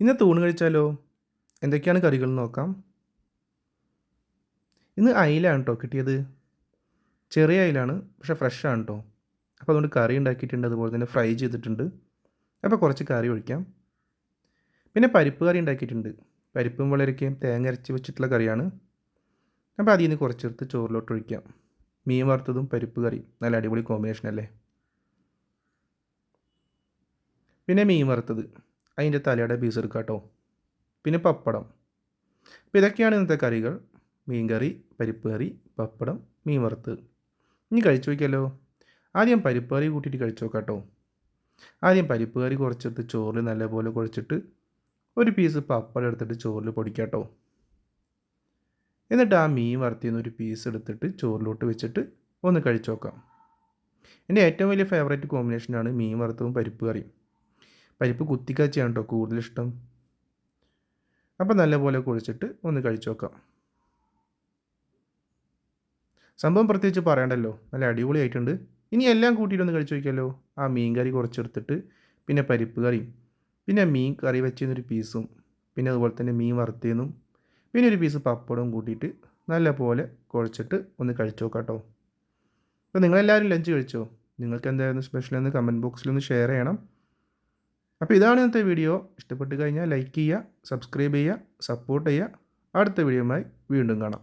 ഇന്നത്തെ ഊണ് കഴിച്ചാലോ? എന്തൊക്കെയാണ് കറികൾ നോക്കാം. ഇന്ന് അയിലാണ് കേട്ടോ കിട്ടിയത്. ചെറിയ അയിലാണ് പക്ഷേ ഫ്രഷാണ് കേട്ടോ അപ്പോൾ അതുകൊണ്ട് കറി ഉണ്ടാക്കിയിട്ടുണ്ട് അതുപോലെ തന്നെ ഫ്രൈ ചെയ്തിട്ടുണ്ട്. അപ്പോൾ കുറച്ച് കറി ഒഴിക്കാം. പിന്നെ പരിപ്പ് കറി ഉണ്ടാക്കിയിട്ടുണ്ട്. പരിപ്പും വളരയ്ക്കും തേങ്ങ അരച്ച് വെച്ചിട്ടുള്ള കറിയാണ്. അപ്പോൾ അതിൽ നിന്ന് കുറച്ചെടുത്ത് ചോറിലോട്ട് ഒഴിക്കാം. മീൻ വറുത്തതും പരിപ്പ് കറി. നല്ല അടിപൊളി കോമ്പിനേഷൻ അല്ലേ? പിന്നെ മീൻ വറുത്തത്. അതിന്റെ തലയുടെ പീസ് എടുക്കാം കേട്ടോ. പിന്നെ പപ്പടം. അപ്പോൾ ഇതൊക്കെയാണ് ഇന്നത്തെ കറികൾ. മീൻ കറി പരിപ്പ് കറി പപ്പടം മീൻ വറുത്ത്. ഇനി കഴിച്ചു വയ്ക്കാമല്ലോ ആദ്യം പരിപ്പ് കറി കൂട്ടിയിട്ട് കഴിച്ചു നോക്കാം കേട്ടോ. ആദ്യം പരിപ്പ് കറി കുറച്ചെടുത്ത് ചോറിൽ നല്ലപോലെ കുഴച്ചിട്ട് ഒരു പീസ് പപ്പടം എടുത്തിട്ട് ചോറിൽ പൊടിക്കാം കേട്ടോ. എന്നിട്ട് ആ മീൻ വറുത്തിന്ന് ഒരു പീസ് എടുത്തിട്ട് ചോറിലോട്ട് വെച്ചിട്ട് ഒന്ന് കഴിച്ചു നോക്കാം. എന്റെ ഏറ്റവും വലിയ ഫേവറേറ്റ് കോമ്പിനേഷനാണ് മീൻ വറുത്തതും പരിപ്പ് കറിയും. പരിപ്പ് കുത്തിക്കാച്ചിയാണ് കേട്ടോ കൂടുതലിഷ്ടം. അപ്പം നല്ലപോലെ കുഴിച്ചിട്ട് ഒന്ന് കഴിച്ചു നോക്കാം. സംഭവം പ്രത്യേകിച്ച് പറയണ്ടല്ലോ. നല്ല അടിപൊളിയായിട്ടുണ്ട്. ഇനി എല്ലാം കൂട്ടിയിട്ട് ഒന്ന് കഴിച്ചു നോക്കിയല്ലോ ആ മീൻ കറി കുറച്ചെടുത്തിട്ട് പിന്നെ പരിപ്പ് കറിയും. പിന്നെ മീൻ കറി വെച്ചിരുന്നൊരു പീസും. പിന്നെ അതുപോലെ തന്നെ മീൻ വറുത്തേന്നും പിന്നെ ഒരു പീസ് പപ്പടവും കൂട്ടിയിട്ട് നല്ല പോലെ കുഴച്ചിട്ട് ഒന്ന് കഴിച്ചു നോക്കാം കേട്ടോ അപ്പോൾ നിങ്ങളെല്ലാവരും ലഞ്ച് കഴിച്ചോ? നിങ്ങൾക്ക് എന്തായിരുന്നു സ്പെഷ്യൽ എന്ന് കമന്റ് ബോക്സിലൊന്ന് ഷെയർ ചെയ്യണം. അപ്പോൾ ഇതാണ് ഇന്നത്തെ വീഡിയോ ഇഷ്ടപ്പെട്ട് കഴിഞ്ഞാൽ ലൈക്ക് ചെയ്യുക സബ്സ്ക്രൈബ് ചെയ്യുക സപ്പോർട്ട് ചെയ്യുക. അടുത്ത വീഡിയോയുമായി വീണ്ടും കാണാം.